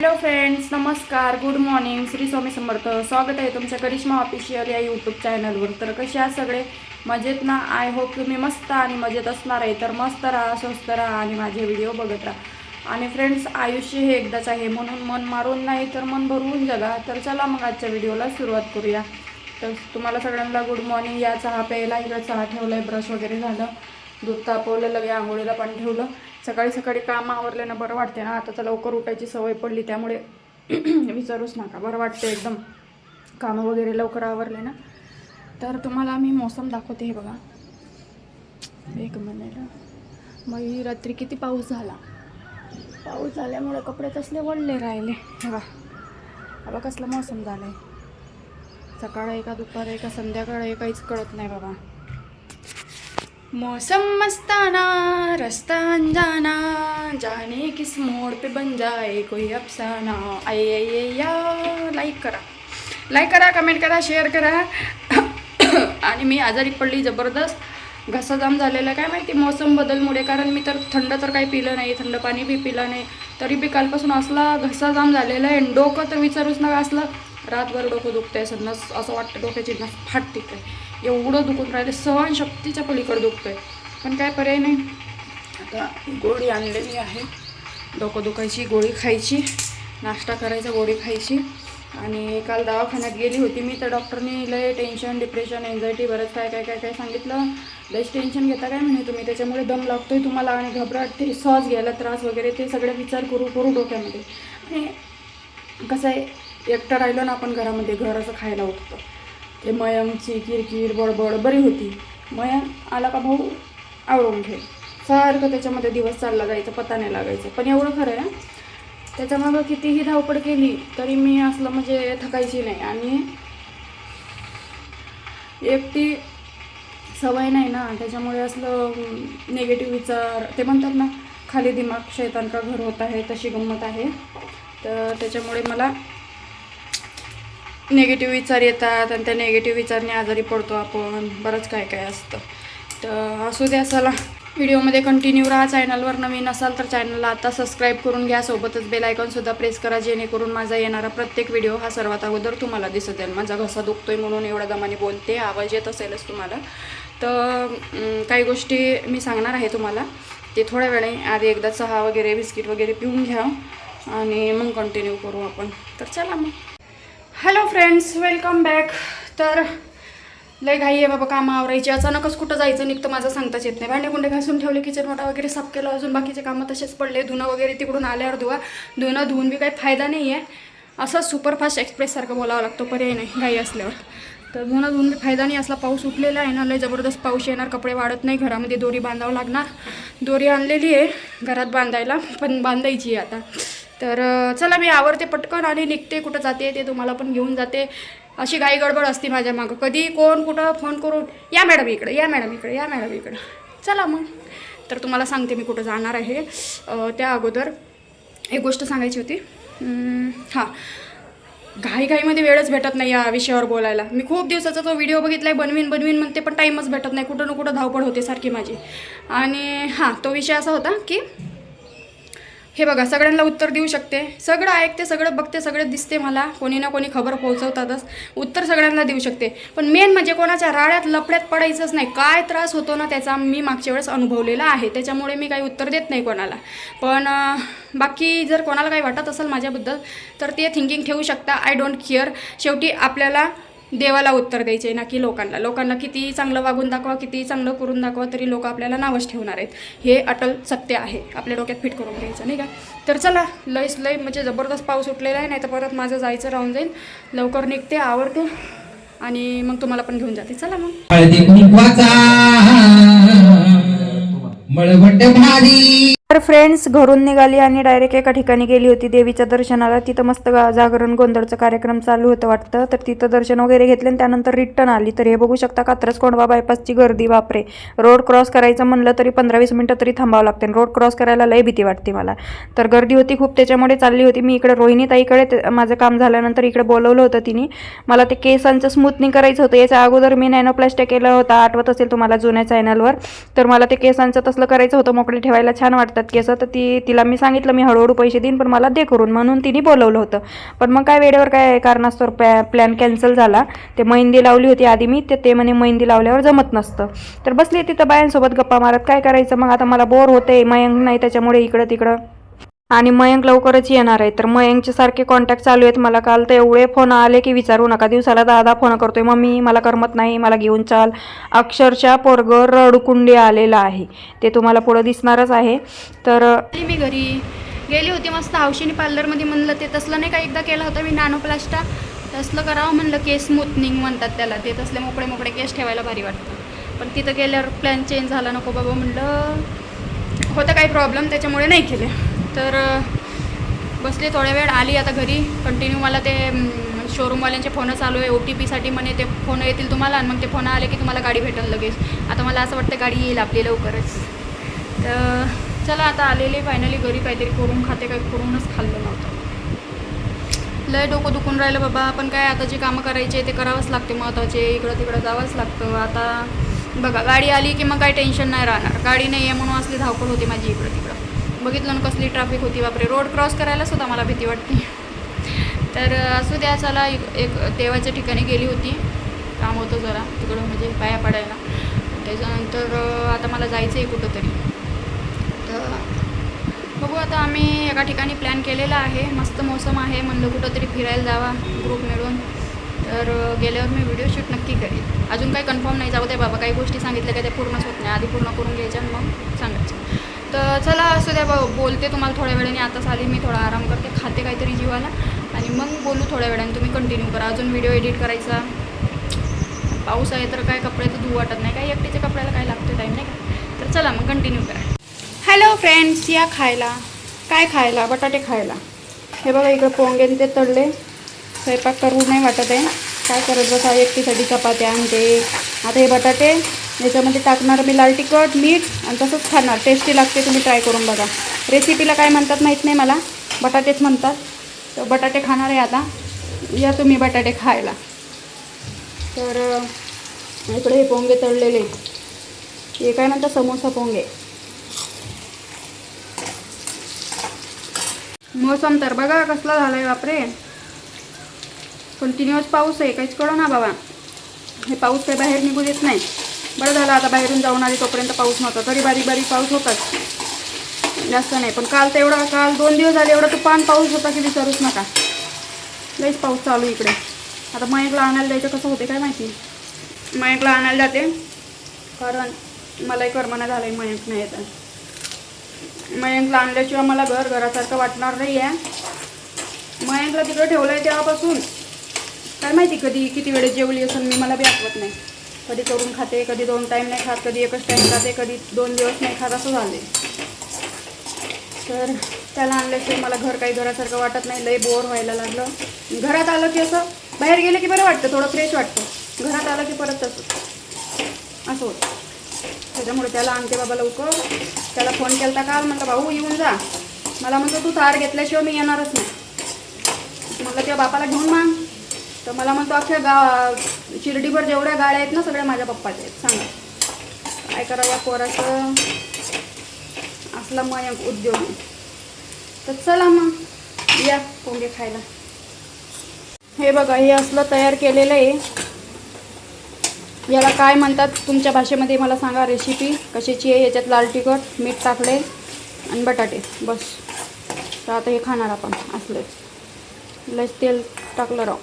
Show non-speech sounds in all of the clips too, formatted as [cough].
Hello friends नमस्कार good morning Shri Swami Samarth. स्वागत आहे तुमच्या करिश्मा ऑफिशियल या यूट्यूब चॅनलवर तर कसे आहात सगळे? मजेत ना? आय होप तुम्ही मस्त आणि मजेत असणार आहे. तर मस्त राहा स्वस्त राहा आणि माझे व्हिडिओ बघत राहा. आणि फ्रेंड्स आयुष्य हे एकदाच आहे. म्हणून मन मारून नाही तर मन भरवून जगा. तर चला मग आजच्या व्हिडिओला सुरुवात करूया. तर तुम्हाला सगळ्यांना गुड मॉर्निंग या चहा प्यायला इकडं चहा ठेवला आहे ब्रश वगैरे झालं. दूध तापवलं लगे आंघोळीला पाणी ठेवलं. सकाळी सकाळी काम आवरले ना बरं वाटते ना. आता तर लवकर उठायची सवय पडली त्यामुळे [clears throat] विचारूच नका. बरं वाटते एकदम. कामं वगैरे लवकर आवरले ना. तर तुम्हाला मी मोसम दाखवते हे बघा. एक मिनिट. मग ही रात्री किती पाऊस झाला? पाऊस झाल्यामुळे कपडे कसले वळले राहिले. हे बघा. हा कसलं मोसम झालं आहे सकाळ आहे का दुपार आहे का संध्याकाळ आहे काहीच कळत नाही बाबा. मौसम मस्ताना रास्ता अनजाना जाने किस मोड़ पे बन जाए कोई अफसाना। आई आई या लाईक करा। लाईक करा कमेंट करा शेअर करा. [coughs] आणि मी आजारी पडली जबरदस्त. घसा जाम झालेला आहे काय माहिती? मौसम बदलमुळे कारण मी तर थंड तर काही पिलं नाही थंड पाणी बी पिलं नाही. तरी बी कालपासून असला घसा जाम झालेला आहे. डोकं तर विचारूच नका असलं. रातभर डोकं दुखतंय आहे नस असं वाटतं डोक्याची नस फाटते काय एवढं दुखून राहिले सहनशक्तीच्या पलीकडे दुखतंय. पण काय पर्याय नाही. आता गोळी आणलेली आहे. डोकं दुखायची गोळी खायची नाश्ता करायचा गोळी खायची. आणि काल दवाखान्यात गेली होती मी तर डॉक्टरनी लय टेन्शन डिप्रेशन एन्झायटी बरंच काय काय काय काय सांगितलं. लयच टेन्शन घेता काय म्हणे तुम्ही? त्याच्यामुळे दम लागतोय तुम्हाला आणि घबराट ते श्वास घ्यायला त्रास वगैरे ते सगळे विचार करू करू डोक्यामध्ये. आणि कसं आहे एकटं राहिलो ना आपण घरामध्ये घर असं खायला उठतं. ते मयंकची किरकिर बडबड बरी होती. मयंक आला का भाऊ? आवरून घे. सारखं त्याच्यामध्ये दिवस चालला जायचं पत्ता नाही लागायचा. पण एवढं खरं आहे त्याच्यामागं कितीही धावपड केली तरी मी असलं म्हणजे थकायची नाही. आणि एकटी सवय नाही ना त्याच्यामुळे असलं निगेटिव्ह विचार ते म्हणतात ना खाली दिमाग शैतान का घर होत आहे तशी गंमत आहे. तर त्याच्यामुळे मला निगेटिव्ह विचार येतात आणि त्या निगेटिव्ह विचारने आजारी पडतो आपण. बरंच काय काय असतं. तर असू द्या चला. व्हिडिओमध्ये कंटिन्यू राहा. चॅनलवर नवीन असाल तर चॅनलला आता सबस्क्राईब करून घ्या. सोबतच बेल आयकॉनसुद्धा प्रेस करा जेणेकरून माझा येणारा प्रत्येक व्हिडिओ हा सर्वात अगोदर तुम्हाला दिसत येईल माझा घसा दुखतोय म्हणून एवढ्या दमाने बोलते. आवाज येत असेलच तुम्हाला. तर काही गोष्टी मी सांगणार आहे तुम्हाला. ते थोड्या वेळाने आधी एकदा चहा वगैरे बिस्किट वगैरे पिऊन घ्या. आणि मग कंटिन्यू करू आपण. तर चला मग. हॅलो फ्रेंड्स वेलकम बॅक तर लय घाई आहे बाबा कामं आवरायची. अचानकच कुठं जायचं निघतं माझं सांगताच येत नाही. भांडे कुंडे घासून ठेवले किचन वाटा वगैरे साफ केलं अजून बाकीचे कामं तसेच पडले. धुणं वगैरे तिकडून आल्यावर धुवा धुणं धुवून बी काही फायदा नाही आहे असं सुपरफास्ट एक्सप्रेससारखं बोलावं लागतो पर्याय नाही घाई असल्यावर. तर धुणं धुवून बी फायदा नाही. असला पाऊस उठलेला आहे ना लय जबरदस्त पाऊस येणार कपडे वाढत नाही घरामध्ये दोरी बांधावं लागणार. दोरी आणलेली आहे घरात बांधायला पण बांधायची आहे आता. तर चला मी आवरते पटकन आणि निघते कुठं जाते ते तुम्हाला पण घेऊन जाते. अशी घाई गडबड असते माझ्या मागं. कधी कोण कुठं फोन करून या मॅडम इकडं या मॅडम इकडं या मॅडम इकडं. चला मग. तर तुम्हाला सांगते मी कुठं जाणार आहे. त्या अगोदर एक गोष्ट सांगायची होती. हां. घाईघाईमध्ये वेळच भेटत नाही या विषयावर बोलायला. मी खूप दिवसाचा तो व्हिडिओ बघितला आहे बनवीन बनवीन म्हणते पण टाईमच भेटत नाही. कुठं ना कुठं धावपळ होते सारखी माझी. आणि हां तो विषय असा होता की हे बघा सगळ्यांना उत्तर देऊ शकते. सगळं ऐकते सगळं बघते सगळं दिसते मला. कोणी ना कोणी खबर पोहोचवतातच. उत्तर सगळ्यांना देऊ शकते. पण मेन म्हणजे कोणाच्या राड्यात लपड्यात पडायचंच नाही. काय त्रास होतो ना त्याचा मी मागच्या वेळेस अनुभवलेला आहे. त्याच्यामुळे मी काही उत्तर देत नाही कोणाला. पण बाकी जर कोणाला काही वाटत असेल माझ्याबद्दल तर ते थिंकिंग ठेवू शकता. आय डोंट केअर शेवटी आपल्याला देवाला उत्तर द्यायचे ना की लोकांना. लोकांना किती चांगलं वागून दाखवा किती चांगलं करून दाखवा तरी लोक आपल्याला नावच ठेवणार आहेत. हे अटल सत्य आहे. आपल्या डोक्यात फिट करून घ्यायचं नाही का? तर चला लयच लय म्हणजे जबरदस्त पाऊस उठलेला आहे नाही तर परत माझं जायचं राहून जाईल. लवकर निघते आवडते आणि मग तुम्हाला पण घेऊन जाते. चला मग. मळवट भारी. तर फ्रेंड्स घरून निघाली आणि डायरेक्ट एका ठिकाणी गेली होती देवीच्या दर्शनाला. तिथं मस्त जागरण गोंधळचं कार्यक्रम चालू होतं वाटतं. तर तिथं दर्शन वगैरे घेतले आणि त्यानंतर रिटर्न आली. तर हे बघू शकता कात्रज कोंडवा बायपासची गर्दी बापरे. रोड क्रॉस करायचं म्हणलं तरी पंधरा वीस मिनटं तरी थांबावं लागते रोड क्रॉस करायला लय भीती वाटते मला. तर गर्दी होती खूप त्याच्यामुळे चालली होती. मी इकडे रोहिणीताईकडे माझं काम झाल्यानंतर इकडे बोलवलं होतं तिने. मला ते केसांचं स्मूथनिंग करायचं होतं. याच्या अगोदर मी नॅनोप्लास्टिक केलं होतं. आठवत असेल तुम्हाला जुन्या चॅनलवर तर मला ते केसांचं तसलं करायचं होतं. मोकळे ठेवायला छान वाटतं. लागतात केस तर ती तिला मी सांगितलं मी हळूहळू पैसे देईन पण मला दे करून म्हणून तिने बोलवलं होतं. पण मग काय वेळेवर काय कारणास्तव प्लॅ प्लॅन कॅन्सल झाला. ते मेहंदी लावली होती आधी मी ते ते म्हणे मेहंदी लावल्यावर जमत नसतं. तर बसली तिथं बायांसोबत गप्पा मारत काय करायचं मग? आता मला बोर होते मयंक नाही त्याच्यामुळे इकडं तिकडं आणि मयंक लवकरच येणार आहे. तर मयंकचे सारखे कॉन्टॅक्ट चालू आहेत. मला काल तर एवढे फोन आले की विचारू नका. दिवसाला दहा दहा फोन करतोय. मम्मी मला करमत नाही. मला घेऊन चाल. अक्षरशः पोरग रडकुंडी आलेलं आहे. ते तुम्हाला पुढं दिसणारच आहे. तर मी घरी. गेली होती मस्त हौशीनी पार्लरमध्ये. म्हणलं ते तसलं नाही का एकदा केलं होतं मी नानोप्लास्टा? तसलं करावं म्हणलं केस स्मूथनिंग म्हणतात त्याला. ते तसले मोकळे मोकळे केस ठेवायला भारी वाटतं. पण तिथं गेल्यावर प्लॅन चेंज झाला नको बाबा म्हणलं. होतं काही प्रॉब्लेम त्याच्यामुळे नाही केले. तर बसले थोड्या वेळ आली आता घरी. कंटिन्यू मला ते शोरूमवाल्यांचे फोनं चालू आहे. ओ टी पीसाठी म्हणे ते फोन येतील तुम्हाला आणि मग ते फोन आले की तुम्हाला गाडी भेटेल लगेच. आता मला असं वाटतं गाडी येईल आपली लवकरच. तर चला आता आलेले फायनली घरी काहीतरी करून खाते काही करूनच खाल्लं नव्हतं. लय डोकं दुखून राहिलं बाबा. आपण काय आता जे कामं करायचे ते करावंच लागते. महत्त्वाचे इकडं तिकडं जावंच लागतं. आता बघा गाडी आली की मग काही टेन्शन नाही राहणार. गाडी नाही आहे म्हणून असली धावपळ होती माझी इकडं तिकडं. बघितलं ना कसली ट्रॅफिक होती बापरे. रोड क्रॉस करायला सुद्धा मला भीती वाटते तर असू द्या चला एक एक देवाच्या ठिकाणी गेली होती. काम होतं जरा तिकडं म्हणजे पाया पडायला. त्याच्यानंतर आता मला जायचं आहे कुठंतरी. तर बघू आता आम्ही एका ठिकाणी प्लॅन केलेला आहे. मस्त मौसम आहे म्हणलं कुठंतरी फिरायला जावा ग्रुप मिळून. तर गेल्यावर मी व्हिडिओ शूट नक्की करेन. अजून काही कन्फर्म नाही जाऊ दे बाबा काही गोष्टी सांगितल्या का त्या पूर्णच होत नाही. आधी पूर्ण करून घ्यायच्या आणि मग सांगायचं. तर चला असू द्या बोलते तुम्हाला थोड्या वेळाने. आताच आली मी थोडा आराम करते खाते काहीतरी जीवाला. आणि मग बोलू थोड्या वेळाने. तुम्ही कंटिन्यू करा. अजून व्हिडिओ एडिट करायचा. पाऊस आहे तर काय कपडे तर वाटत नाही. काय एकटीच्या कपड्याला काय लागतं टाईम नाही का? तर चला मग कंटिन्यू करा. हॅलो फ्रेंड्स या खायला. काय खायला? बटाटे खायला. हे बघा इकडे पोंगे तिथे ते तळले. स्वयंपाक करू नाही वाटत आहे. काय करत बसा? एकटीसाठी चपात्या आणते आता हे बटाटे. याच्यामध्ये टाकणार मी लाल तिखट मीठ आणि तसंच खाणार. टेस्टी लागते तुम्ही ट्राय करून बघा. रेसिपीला काय म्हणतात माहीत नाही मला. बटाटेच म्हणतात. तर बटाटे खाणार आहे आता. या तुम्ही बटाटे खायला. तर इकडे हे पोंगे तळलेले. हे काय म्हणतात? समोसा पोंगे. मोसम तर बघा कसला झाला आहे बापरे. कंटिन्युअस पाऊस आहे. काहीच कळो ना बाबा. हे पाऊस काही बाहेर निघू देत नाही. बरं झालं आता बाहेरून जाऊन आली तोपर्यंत पाऊस नव्हता. तरी बारीक बारीक पाऊस होताच. जास्त नाही पण काल तर एवढा काल दोन दिवस झाले एवढा तुफान पाऊस होता की विचारूच नका. लईच पाऊस चालू आहे इकडे. आता मयकला आणायला द्यायचं कसं होते काय माहिती? मयकला आणायला जाते. कारण मलाही करमना झालं आहे मयंक नाही येतं. मयंकला आणल्याशिवाय मला घर घरासारखं वाटणार नाही आहे मयंकला तिकडं ठेवलं आहे तेव्हापासून. काय माहिती कधी किती वेळेस जेवली असेल मी मला बी आठवत नाही. कधी करून खाते कधी दोन टाईम नाही खात कधी एकच टाईम खाते कधी दोन दिवस नाही खात असं झाले तर त्याला आणल्याशिवाय मला घर काही घरासारखं वाटत नाही लय बोर व्हायला लागलं. घरात आलं की असं बाहेर गेलं की बरं वाटतं थोडं फ्रेश वाटतं. घरात आलं की परत तसं असं होतं. त्याच्यामुळे त्याला आणते बाबा लवकर. त्याला फोन केला काल म्हटलं भाऊ येऊन जा. मला म्हणतो तू तार घेतल्याशिवाय मी येणारच नाही. म्हटलं तेव्हा बापाला घेऊन मान तर मला म्हणतो अख्ख्या गा शिर्डीभर जेवढ्या गाड्या आहेत ना सगळ्या माझ्या पप्पाच्या आहेत. सांगा. काय करावं पोराचं? असला मयंक उद्योग. तर चला मग या पोंगे खायला. हे बघा हे असलं तयार केलेलं आहे. याला काय म्हणतात तुमच्या भाषेमध्ये मला सांगा रेसिपी कशाची आहे? याच्यात लाल तिखट मीठ टाकले आणि बटाटे. बस. तर आता हे खाणार आपण असलंच. लस तेल टाकलं राव.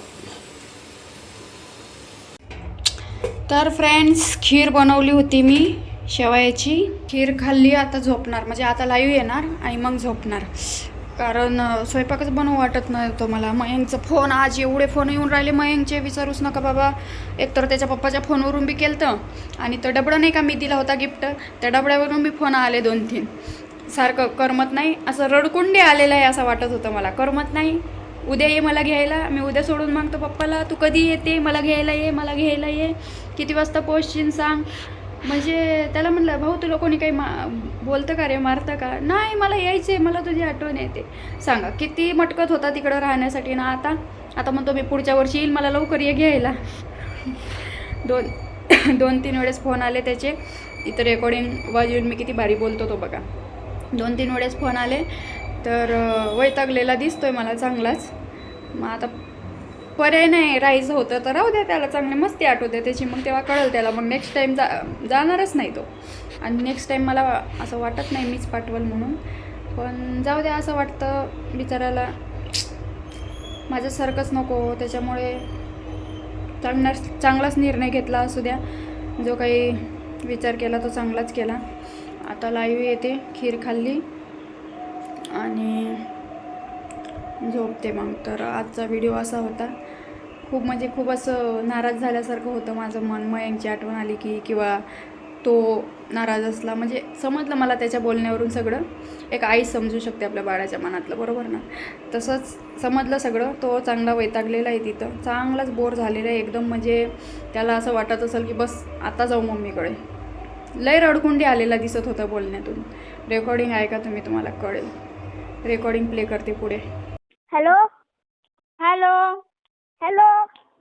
तर फ्रेंड्स खीर बनवली होती मी शेवयाची. खीर खाल्ली आता झोपणार. म्हणजे आता लाईव्ह येणार आणि मग झोपणार. कारण स्वयंपाकच बनवू वाटत नव्हतं मला. मयंकचा फोन आज एवढे फोन येऊन राहिले मयंकचे. विचारूच नका बाबा. एकतर त्याच्या पप्पाच्या फोनवरून बी केलं आणि तो डबडं नाही का मी दिला होता गिफ्ट त्या डबड्यावरून बी फोन आले दोन तीन सारखं करमत नाही. असं रडकुंडी आलेलं आहे असं वाटत होतं मला. करमत नाही. उद्या ये मला घ्यायला मी उद्या सोडून मागतो पप्पाला तू कधी येते मला घ्यायला ये मला घ्यायला ये. किती वाजता पोचशील सांग. म्हणजे त्याला म्हणलं भाऊ तुला कोणी काही मा बोलतं का रे मारतं का? नाही मला यायचं आहे मला तुझी आठवण येते. सांगा किती मटकत होता तिकडं राहण्यासाठी ना आता? आता म्हणतो मी पुढच्या वर्षी येईल मला लवकर ये घ्यायला. दोन [coughs] दोन तीन वेळेस फोन आले त्याचे. इथं रेकॉर्डिंग वाजवून मी किती भारी बोलतो तो बघा. दोन तीन वेळेस फोन आले. तर वैतागलेला दिसतोय मला चांगलाच. मग आता पर्याय नाही राहायचं होतं तर राहू द्या त्याला चांगली मस्ती आठवते त्याची. मग तेव्हा कळेल त्याला मग नेक्स्ट टाईम जा जाणारच नाही तो. आणि नेक्स्ट टाईम मला असं वाटत नाही मीच पाठवल म्हणून. पण जाऊ द्या असं वाटतं बिचारायला माझ्यासारखंच नको त्याच्यामुळे चांगला चांगलाच निर्णय घेतला असू द्या. जो काही विचार केला तो चांगलाच केला. आता लाईव्ह येते खीर खाल्ली. आणि झोपते मग. तर आजचा व्हिडिओ असा होता. खूप म्हणजे खूप असं नाराज झाल्यासारखं होतं माझं मन. मयंकची आठवण आली की किंवा तो नाराज असला. म्हणजे समजलं मला त्याच्या बोलण्यावरून सगळं. एक आई समजू शकते आपल्या बाळाच्या मनातलं बरोबर ना? तसंच समजलं सगळं. तो चांगला वैतागलेला आहे तिथं. चांगलाच बोर झालेला आहे. एकदम म्हणजे त्याला असं वाटत असेल की बस आता जाऊ मम्मीकडे. लय रडकुंडी आलेला दिसत होता बोलण्यातून. रेकॉर्डिंग आहे का तुम्ही? तुम्हाला कळेल. रेकॉर्डिंग प्ले करते पुढे. हॅलो हॅलो हॅलो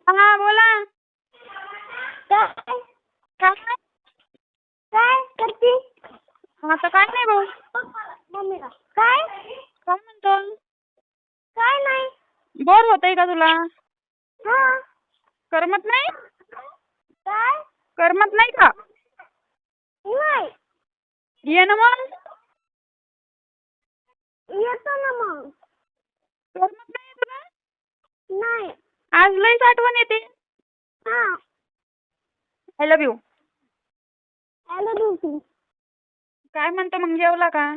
हा बोला. काय? काय? काय करते? आता काय नाही भाऊ. मम्मीला. काय? काय म्हणतो? काय नाही. बोर होतंय का तुला? हा. करमत नाही? काय? करमत नाही का? नाही. ये ना मग. येतो ना मग. करमत नाही तुला नाही. आज लईच आठवण येते. हा. आय लव्ह यू हॅलो दिवशी काय म्हणतो मग जेवला का?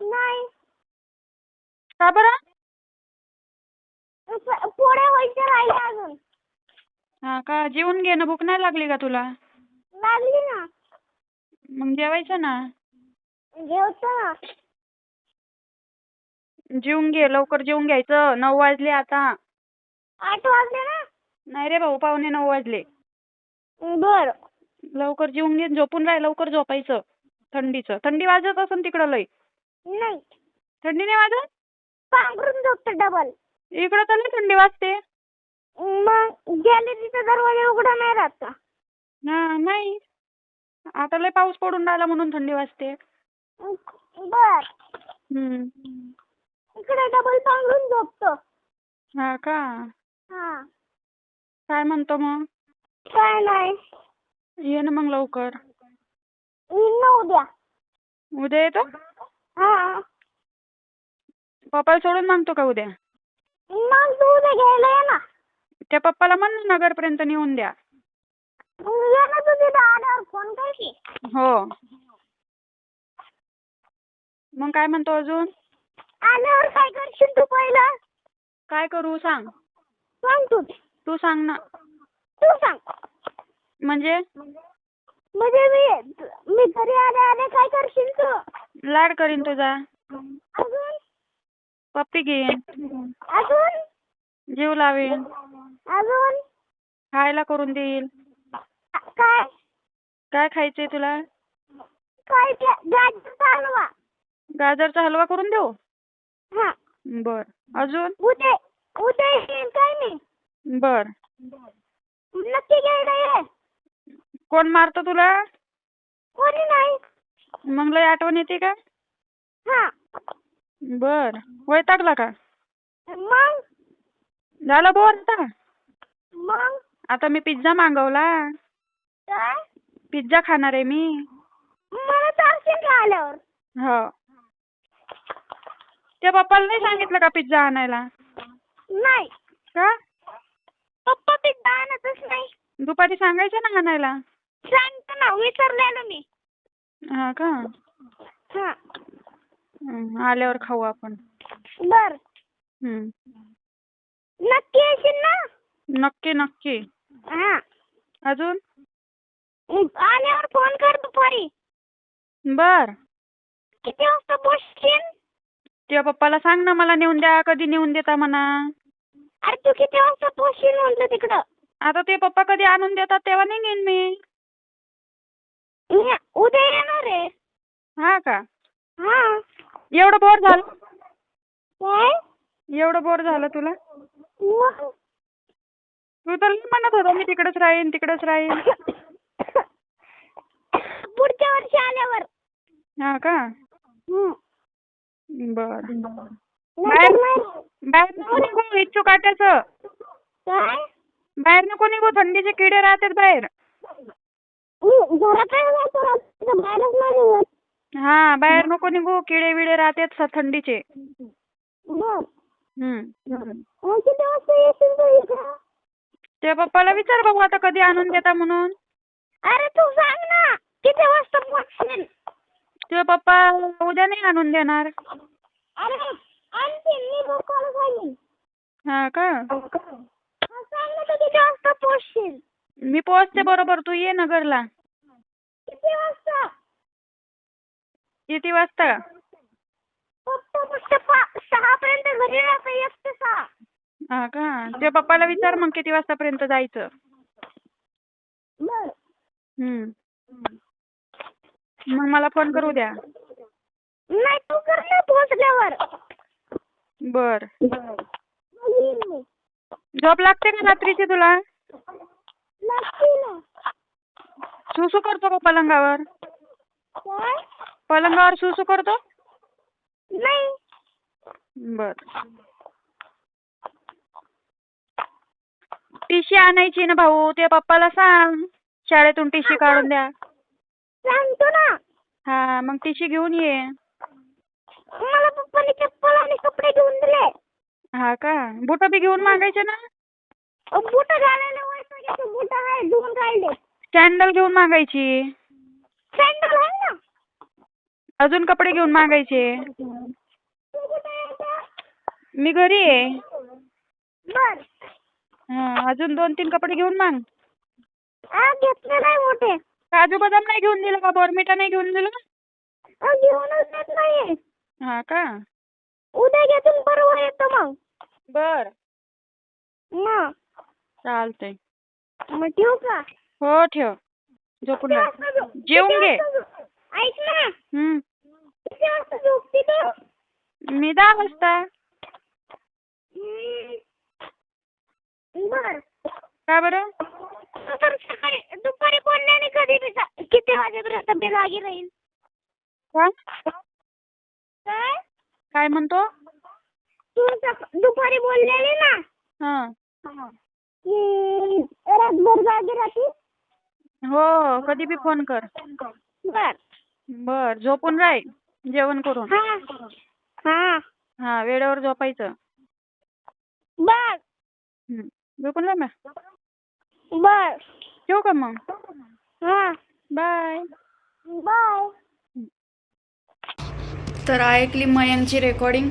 नाही. का बरं? प- पुढे व्हायचं राहिले अजून. हा का? जेवून घे ना भूक नाही लागली का तुला? लागली ना. मग जेवायचं ना. जेवतो ना. जेवून घे लवकर जेवून घ्यायचं. नऊ वाजले आता. आठ वाजले ना? नाही रे भाऊ पावणे नऊ वाजले. बर. लवकर जेवून घे झोपून राह लवकर झोपायचं. थंडीचं. थंडी वाजत असन तिकडं लय. नाही. थंडी नाही वाजत? पांघरून झोपतो डबल इकडं तर लय थंडी वाजते. मग गॅलरीचा दरवाजा उघडा नाही राहत का? हा नाही. आता लय पाऊस पडून राहिला म्हणून थंडी वाजते. बर. हम्म. इकडे डबल पांघरून झोपतो. हा का? हा. काय म्हणतो मग? काय नाही. ये ना मग लवकर. येईन ना उद्या. उद्या येतो? हा. पप्पाला सोडून मागतो का उद्या? मग तू उद्या घ्यायला ये ना. त्या पप्पाला म्हण ना नगरपर्यंत नेऊन द्या. मग ये ना फोन हो. मग काय म्हणतो अजून? आल्यावर काय करशील तू पहिलं? काय करू सांग. सांग तू. तू सांग ना. तू सांग. म्हणजे? म्हणजे मी मी घरी आले आले काय करशील तू? लाड करीन तुझा. अजून? पप्पी घेईन. अजून? जीव लावीन. अजून? खायला करून देईल. काय? काय खायचंय तुला? काय ते गाजरचा हलवा. गाजरचा हलवा करून देऊ? हा. बर. अजून? उद्या उद्या काय नाही? बर. नक्की घ्यायला ये. कोण मारतं तुला? कोणी नाही. मग लय आठवण येते का? हा. बर. वैतागला का? मग? झालं बोर आता? मग? आता मी पिझ्झा मागवला. काय? पिझ्झा खाणार आहे मी. मला चालशील का आल्यावर हो. त्या पप्पाला नाही सांगितलं का पिझ्झा आणायला? नाही. का? पप्पा पिझ्झा आणतच नाही. दुपारी सांगायचं ना आणायला. सांगतो ना विसरलेलो मी. हा का? हा. हं, आल्यावर खाऊ आपण. बर. हं. नक्की येशील ना? नक्की नक्की. हा. अजून? आल्यावर फोन कर दुपारी. बर. किती वाजता पोचशील? त्या पप्पाला सांग ना मला नेऊन द्या कधी नेऊन देता म्हणा. अरे तू किती वाजता तिकडं? आता ते पप्पा कधी आणून देतात तेव्हा निघेन मी. मी उद्या येणार आहे. हा का? हा. एवढं बोर झालं? काय? एवढं बोर झालं तुला? मग? तू तर लई म्हणत होता मी तिकडेच राहीन तिकडेच राहीन. पुढच्या वर्षी आल्यावर. हा का? हम्म. बर. बाहेर नको निघू इच्छू काट्याचं बाहेर नको निघू थंडीचे किडे राहतात बाहेर. हा बाहेर नको निघू किडे बिडे राहतात थंडीचे. तू पप्पाला विचार बघू आता कधी आणून देता म्हणून. अरे तू सांग ना किती वाजता पोहोचशील तुझे पप्पा उद्या नाही आणून देणार. अरे आणखी मी कॉल सांगेन हा का? हा, ना किती वाजता मी पोहोचते बरोबर तू ये नगरला. किती वाजता? किती वाजता? फक्त फक्त पा- सहा पर्यंत घरी राहता एक ते सहा. हा का? तुझ्या पप्पाला विचार मग किती वाजतापर्यंत जायचं. बर. हम्म. मग मला फोन करू द्या. नाही तू कर ना पोहोचल्यावर. बर. मग येईन मी. झोप लागते का रात्रीची तुला? ना. सुसू करतो का पलंगावर? काय? पलंगावर सुसू करतो? नाही. बर. टीशी आणायची ना भाऊ ते पप्पाला सांग. शाळेतून टीशी काढून द्या. सांगतो ना. हा मग टीशी घेऊन ये. मला पप्पाने चप्पल आणि कपडे घेऊन दिले. हा का? बुट बी घेऊन मागायचे ना? बुट घालायला बुट आहे दोन काढले सॅन्डल घेऊन मागायची. सँडल आहे ना? अजून कपडे घेऊन मागायचे? मी घरी आहे बर. हा अजून दोन तीन कपडे घेऊन माग. घेतले नाही मोठे. काजू बदाम नाही घेऊन दिलं का? बोरमिटा नाही घेऊन दिलं? अहो, घेऊनच देत नाही हा का? उद्या घेतून परवा येतो मग. बर. मग चालतंय. मग ठेवू का? हो ठेव. झोपून किती राह. वाजता झोप- जेवून घे. वाजता ऐक ना. हम्म. किती वाजता झोपते तू मी दहा वाजता. हम्म. बर. का बरं? दुपारी बोलल्याने कधी बी किती वाजेपर्यंत मी जागी राहील काय? काय? म्हणतो? दुपारी बोललेली ना? हा. की रातभर जागी राहते? हो कधी बी फोन कर. बर. बर झोपून राह जेवण करून. हा. हा. हा वेळेवर झोपायचं. बर. हम्म. झोपून राह मग. बर. ठेवू का मग? हा. बाय. बाय. तर ऐकली मयंकची रेकॉर्डिंग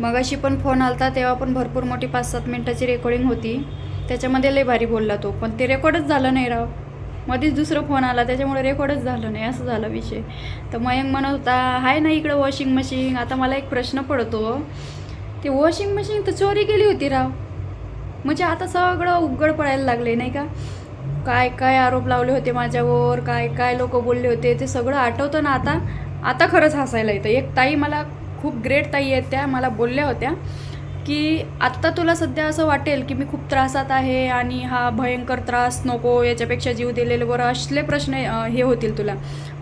मगाशी पण फोन आलता तेव्हा पण भरपूर मोठी पाच सात मिनिटाची रेकॉर्डिंग होती. त्याच्यामध्ये लय भारी बोलला तो पण ते रेकॉर्डच झालं नाही राव. मध्येच दुसरं फोन आला त्याच्यामुळे रेकॉर्डच झालं नाही असं झालं विषय. तर मयंक म्हणत होता आहे ना इकडं वॉशिंग मशीन आता मला एक प्रश्न पडतो. ते वॉशिंग मशीन तर चोरी केली होती राव. म्हणजे आता सगळं उघड पडायला लागले नाही का? काय काय आरोप लावले होते माझ्यावर काय काय लोक बोलले होते ते सगळं आठवतं ना आता. आता खरंच हसायला येतं. एक ताई मला खूप ग्रेट ताई आहेत त्या मला बोलल्या होत्या की आत्ता तुला सध्या असं वाटेल की मी खूप त्रासात आहे आणि हा भयंकर त्रास नको याच्यापेक्षा जीव दिलेले बरं असले प्रश्न हे होतील तुला.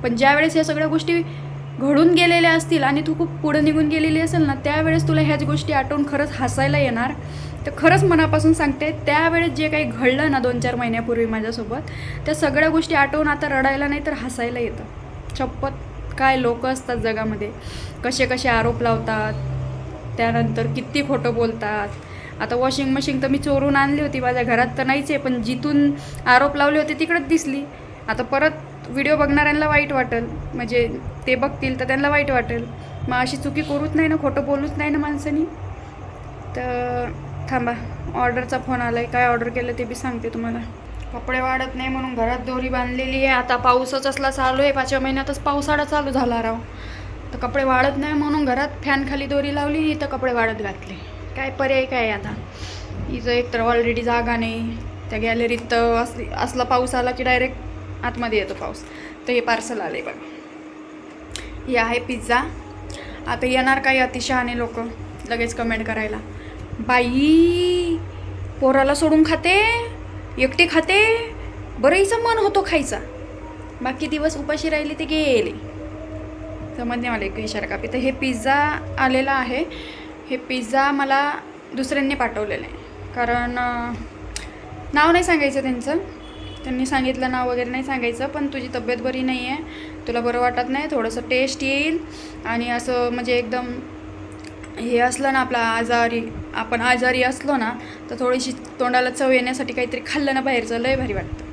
पण ज्यावेळेस या सगळ्या गोष्टी घडून गेलेल्या असतील आणि तू खूप पुढं निघून गेलेली असेल ना त्यावेळेस तुला ह्याच गोष्टी आठवून खरंच हसायला येणार. तर खरंच मनापासून सांगते त्यावेळेस जे काही घडलं ना दोन चार महिन्यापूर्वी माझ्यासोबत त्या सगळ्या गोष्टी आठवून आता रडायला नाही तर हसायला येतं. चप्पत काय लोक असतात जगामध्ये कसे कसे आरोप लावतात त्यानंतर किती खोटं बोलतात. आता वॉशिंग मशीन तर मी चोरून आणली होती माझ्या घरात तर नाहीच आहे पण जिथून आरोप लावले होते तिकडंच दिसली. आता परत व्हिडिओ बघणाऱ्यांना वाईट वाटेल म्हणजे ते बघतील तर त्यांना वाईट वाटेल. मग अशी चुकी करूच नाही ना खोटं बोलूच नाही ना माणसानी. तर थांबा ऑर्डरचा फोन आला आहे काय ऑर्डर केलं ते बी सांगते तुम्हाला. कपडे वाढत नाही म्हणून घरात दोरी बांधलेली आहे. आता पाऊसच असला चालू आहे. पाचव्या महिन्यातच पावसाळा चालू झाला राव. तर कपडे वाढत नाही म्हणून घरात फॅनखाली दोरी लावली तर कपडे वाढत घातले. काय पर्याय काय आता? हिचं एक तर ऑलरेडी जागा नाही. त्या गॅलरीत तर असली असला पाऊस आला की डायरेक्ट आतमध्ये येतो पाऊस. तर हे पार्सल आले बघा. हे आहे पिझ्झा आता येणार काही अतिशहाणे लोक. लगेच कमेंट करायला. बाई पोराला सोडून खाते एकटी खाते बरं मन होतो खायचा. बाकी दिवस उपाशी राहिली ते गेले. समज नाही मला एक इशारा कापी तर हे पिझ्झा आलेला आहे. हे पिझ्झा मला दुसऱ्यांनी पाठवलेलं आहे. कारण नाव नाही सांगायचं त्यांचं. त्यांनी सांगितलं नाव वगैरे नाही सांगायचं पण तुझी तब्येत बरी नाही आहे तुला बरं वाटत नाही थोडंसं टेस्ट येईल. आणि असं म्हणजे एकदम हे असलं ना आपला आजारी आपण आजारी असलो ना तर थोडीशी तोंडाला चव येण्यासाठी काहीतरी खाल्लं ना बाहेरचं लय भारी वाटतं.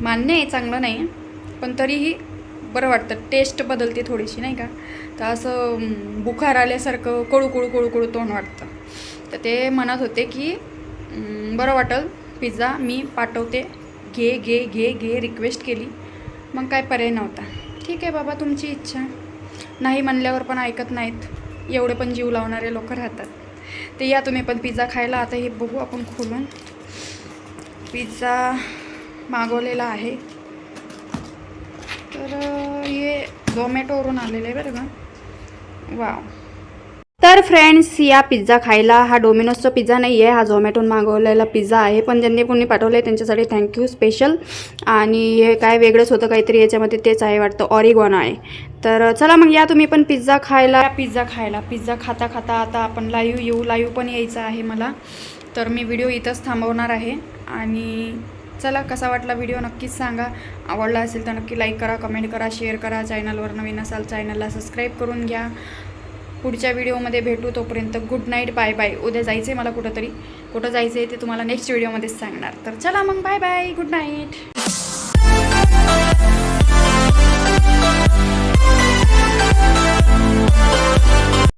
मान्य आहे चांगलं नाही पण तरीही बरं वाटतं. टेस्ट बदलते थोडीशी नाही का? तर असं बुखार आल्यासारखं कळू कळू कळू कळू तोंड वाटतं. तर ते म्हणत होते की बरं वाटल पिझ्झा मी पाठवते. घे घे घे घे रिक्वेस्ट केली. मग काय पर्याय नव्हता. ठीक आहे बाबा तुमची इच्छा. नाही म्हणल्यावर पण ऐकत नाहीत. एवढे पण जीव लावणारे लोक राहतात. ते या तुम्ही पण पिझ्झा खायला आता हे बघू आपण खोलून. पिझ्झा मागवलेला आहे. तर हे झोमॅटोवरून आलेलं आहे बरं का? वाव. तर फ्रेंड्स या पिझ्झा खायला हा डोमिनोजचा पिझ्झा नाही आहे हा झोमॅटोन मागवलेला पिझ्झा आहे. पण ज्यांनी कोणी पाठवलं आहे त्यांच्यासाठी थँक्यू स्पेशल आणि हे काय वेगळंच होतं काहीतरी याच्यामध्ये तेच आहे वाटतं. ऑरिगॉन आहे. तर चला मग या तुम्ही पण पिझ्झा खायला. पिझ्झा खायला. पिझ्झा खाता खाता आता आपण लाईव्ह येऊ. लाईव्ह पण यायचं आहे मला. तर मी व्हिडिओ इथंच थांबवणार आहे. आणि चला कसा वाटला व्हिडिओ नक्कीच सांगा. आवडला असेल तर नक्की लाईक करा कमेंट करा शेअर करा. चॅनलवर नवीन असाल चॅनलला सबस्क्राईब करून घ्या. पुढच्या व्हिडिओमध्ये भेटू. तोपर्यंत गुड नाईट बाय बाय उद्या जायचं आहे मला कुठंतरी. कुठं जायचं आहे ते तुम्हाला नेक्स्ट व्हिडिओमध्येच सांगणार. तर चला मग बाय बाय गुड नाईट